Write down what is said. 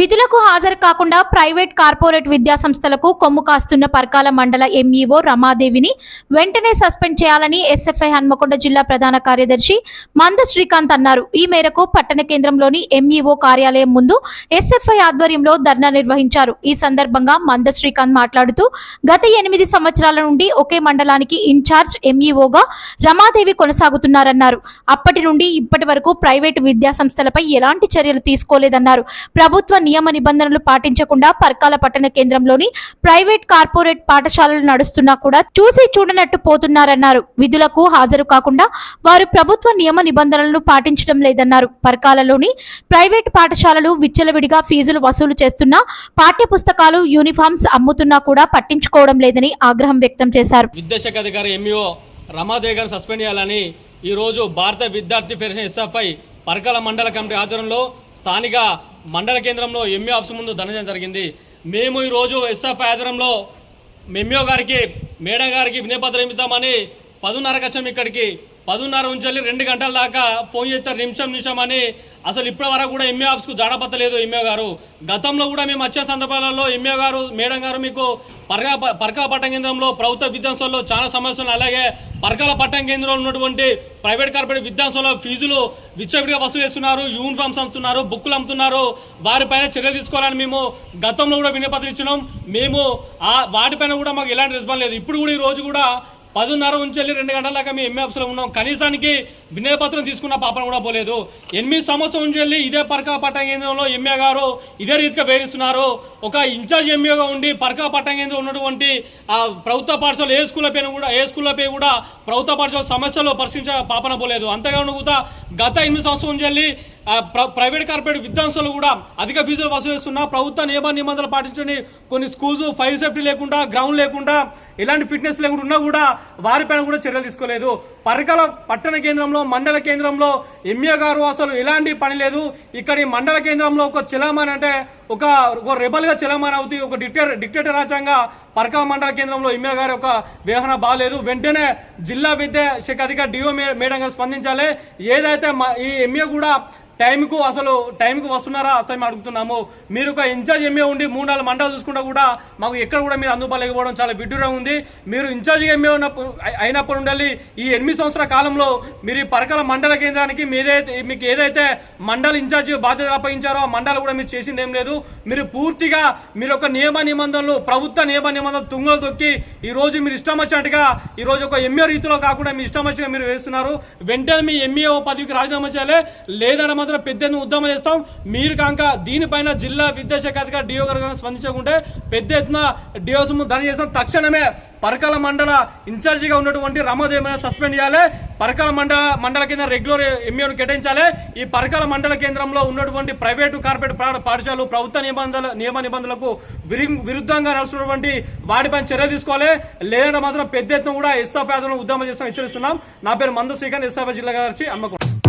విధులకు హాజరు కాకుండా ప్రైవేట్ కార్పొరేట్ విద్యా సంస్థలకు కొమ్ము కాస్తున్న పర్కాల మండల ఎంఈఓ రమాదేవిని వెంటనే సస్పెండ్ చేయాలని ఎస్ఎఫ్ఐ హన్మకొండ జిల్లా ప్రధాన కార్యదర్శి మంద శ్రీకాంత్ అన్నారు. ఈ మేరకు పట్టణ కేంద్రంలోని ఎంఈఓ కార్యాలయం ముందు ఎస్ఎఫ్ఐ ఆధ్వర్యంలో ధర్నా నిర్వహించారు. ఈ సందర్భంగా మంద శ్రీకాంత్ మాట్లాడుతూ గత ఎనిమిది సంవత్సరాల నుండి ఒకే మండలానికి ఇన్ఛార్జ్ ఎంఈఓగా రమాదేవి కొనసాగుతున్నారన్నారు. అప్పటి నుండి ఇప్పటి వరకు ప్రైవేటు విద్యా సంస్థలపై ఎలాంటి చర్యలు తీసుకోలేదన్నారు. ప్రభుత్వ నియమ నిబంధనలు పాటించకుండా పర్కాల పట్టణ కేంద్రంలోని ప్రైవేట్ కార్పొరేట్ పాఠశాలలు నడుస్తున్నా కూడా చూసి చూడనట్టు పోతున్నారన్నారు. విధులకు హాజరు కాకుండా వారు ప్రభుత్వ నియమ నిబంధనలను పాటించడం లేదన్నారు. పర్కాలలోని ప్రైవేట్ పాఠశాలలు విచ్చలవిడిగా ఫీజులు వసూలు చేస్తున్నా పాఠ్య పుస్తకాలు యూనిఫామ్స్ అమ్ముతున్నా కూడా పట్టించుకోవడం లేదని ఆగ్రహం వ్యక్తం చేశారు. విద్యాశాఖ అధికారి ఎంఈఓ రమాదేవి సస్పెండ్ చేయాలని ఈరోజు భారత విద్యార్థి ఫెడరేషన్ ఎస్ఎఫ్ఐ పరకాల మండల కమిటీ ఆధ్వర్యంలో స్థానిక మండల కేంద్రంలో ఎంఏ ఆఫీస్ ముందు ధనజం జరిగింది. మేము ఈరోజు ఎస్ఎఫ్ ఆధ్వర్యంలో ఎంఏ గారికి మేడం గారికి వినయపత్రం ఇద్దామని పదున్నరకు వచ్చాం ఇక్కడికి పదున్నర నుంచి వెళ్ళి రెండు గంటల దాకా ఫోన్ చేస్తారు నిమిషం నిమిషం అని. అసలు ఇప్పటి వరకు కూడా ఎంఏ ఆఫీస్కు జాడపత్తలేదు ఎంఏ గారు. గతంలో కూడా మేము వచ్చే సందర్భాలలో ఎంఏ గారు మేడం గారు మీకు పరకా పరకాల పట్టణ కేంద్రంలో ప్రభుత్వ విద్యాంశాల్లో చాలా సమస్యలు అలాగే పరకాల పట్టణ కేంద్రంలో ఉన్నటువంటి ప్రైవేట్ కార్పొరేట్ విద్యాంశాల్లో ఫీజులు విచ్చవిడిగా వసూలు చేస్తున్నారు యూనిఫామ్స్ అమ్ముతున్నారు బుక్కులు అమ్ముతున్నారు. వారిపైన చర్యలు తీసుకోవాలని మేము గతంలో కూడా వినపత్రం ఇచ్చినాం. మేము ఆ వాటిపైన కూడా మాకు ఎలాంటి రెస్పాన్స్ లేదు. ఇప్పుడు కూడా ఈ రోజు కూడా పదున్నర నుంచి వెళ్ళి రెండు గంటల దాకా మేము ఎంఏఎఫ్స్లో ఉన్నాం. కనీసానికి వినయపత్రం తీసుకున్న పాపన కూడా పోలేదు. ఎనిమిది సంవత్సరం నుంచి ఇదే పర్కా పట్టణ కేంద్రంలో ఎంఏ గారు ఇదే రీతిగా వేధిస్తున్నారు ఒక ఇన్ఛార్జ్ ఎంఏగా ఉండి పర్కా పట్టణ కేంద్రం ఉన్నటువంటి ఆ ప్రభుత్వ పాఠశాల ఏ స్కూళ్ళ పైన కూడా ఏ స్కూళ్ళపై కూడా ప్రభుత్వ పాఠశాల సమస్యలు పరిశీలించే పాపన పోలేదు. అంతేకాకుండా గత ఎనిమిది సంవత్సరం నుంచి ప్రైవేట్ కార్పొరేట్ విద్యాంశాలు కూడా అధిక ఫీజులు వసూలు చేస్తున్నా ప్రభుత్వ నియమ నిబంధనలు పాటించుకుని కొన్ని స్కూల్స్ ఫైర్ సేఫ్టీ లేకుండా గ్రౌండ్ లేకుండా ఇలాంటి ఫిట్నెస్ లేకుండా ఉన్నా కూడా వారిపైన కూడా చర్యలు తీసుకోలేదు. పరకల పట్టణ కేంద్రంలో మండల కేంద్రంలో ఎంఏ గారు అసలు ఎలాంటి పని లేదు. ఇక్కడ మండల కేంద్రంలో ఒక చిలామణి అంటే ఒక ఒక రెబల్గా చిలామణి అవుతుంది ఒక డిక్టేటర్ డిక్టేటర్ రాజ్యాంగ పరకల మండల కేంద్రంలో ఎంఏ గారి ఒక వ్యవహార బాగాలేదు. వెంటనే జిల్లా విద్యా శాఖ అధికారి డిఓ మేడం గారు స్పందించాలి. ఏదైతే ఈ ఎంఏ కూడా టైంకు అసలు టైంకు వస్తున్నారా? అసలు మేము అడుగుతున్నాము. మీరు ఒక ఇన్ఛార్జ్ ఎంఏ ఉండి మూడు నాలుగు మండలు చూసుకుంటా కూడా మాకు ఎక్కడ కూడా మీరు అందుబాటులేకపోవడం చాలా విడ్డూరంగా ఉంది. మీరు ఇన్ఛార్జ్ ఎంఏ ఉన్నప్పుడు అయినప్పుడు ఉండాలి ఈ ఎనిమిది సంవత్సరాల కాలంలో మీరు పరకల మండల కేంద్రానికి మీదైతే మీకు ఏదైతే మండల ఇన్ఛార్జ్ బాధ్యత అప్పగించారో ఆ మండలి కూడా మీరు చేసింది ఏం లేదు. మీరు పూర్తిగా మీరు ఒక నియమ నిబంధనలు ప్రభుత్వ నియమ నిబంధనలు తుంగలు తొక్కి ఈరోజు మీరు ఇష్టం వచ్చినట్టుగా ఈ రోజు ఒక ఎంఏ రీతిలో కాకుండా మీ ఇష్టం వచ్చినట్టుగా మీరు వేస్తున్నారు. వెంటనే మీ ఎంఏ పదవికి రాజీనామా చేయాలి. లేదంటే మాత్రం పెద్ద ఎత్తున ఉద్యమం చేస్తాం. మీరు కాక దీనిపైన జిల్లా విద్యాశాఖ అధికారి డిఓ గారు స్పందించకుంటే పెద్ద ఎత్తున డిఓ దాని చేస్తాం. తక్షణమే పరకాల మండల ఇన్ఛార్జిగా ఉన్నటువంటి రమాదేవిని సస్పెండ్ చేయాలి? పరకాల మండల మండల కింద రెగ్యులర్ ఎంఏను కేటాయించాలి? ఈ పరకాల మండల కేంద్రంలో ఉన్నటువంటి ప్రైవేటు కార్పొరేట్ పాఠశాలలు ప్రభుత్వ నిబంధనల నియమ నిబంధనలకు విరి- విరుద్ధంగా నడుస్తున్నటువంటి వాటిపైన చర్యలు తీసుకోవాలి. లేదంటే మాత్రం పెద్ద ఎత్తున కూడా ఎస్ఆఫ్ యాదవ్ ఉద్యమం చేస్తాం హెచ్చరిస్తున్నాం. నా పేరు మంద శ్రీకాంత్ ఎస్ఆఫ్ జిల్లా గారి అమ్మకం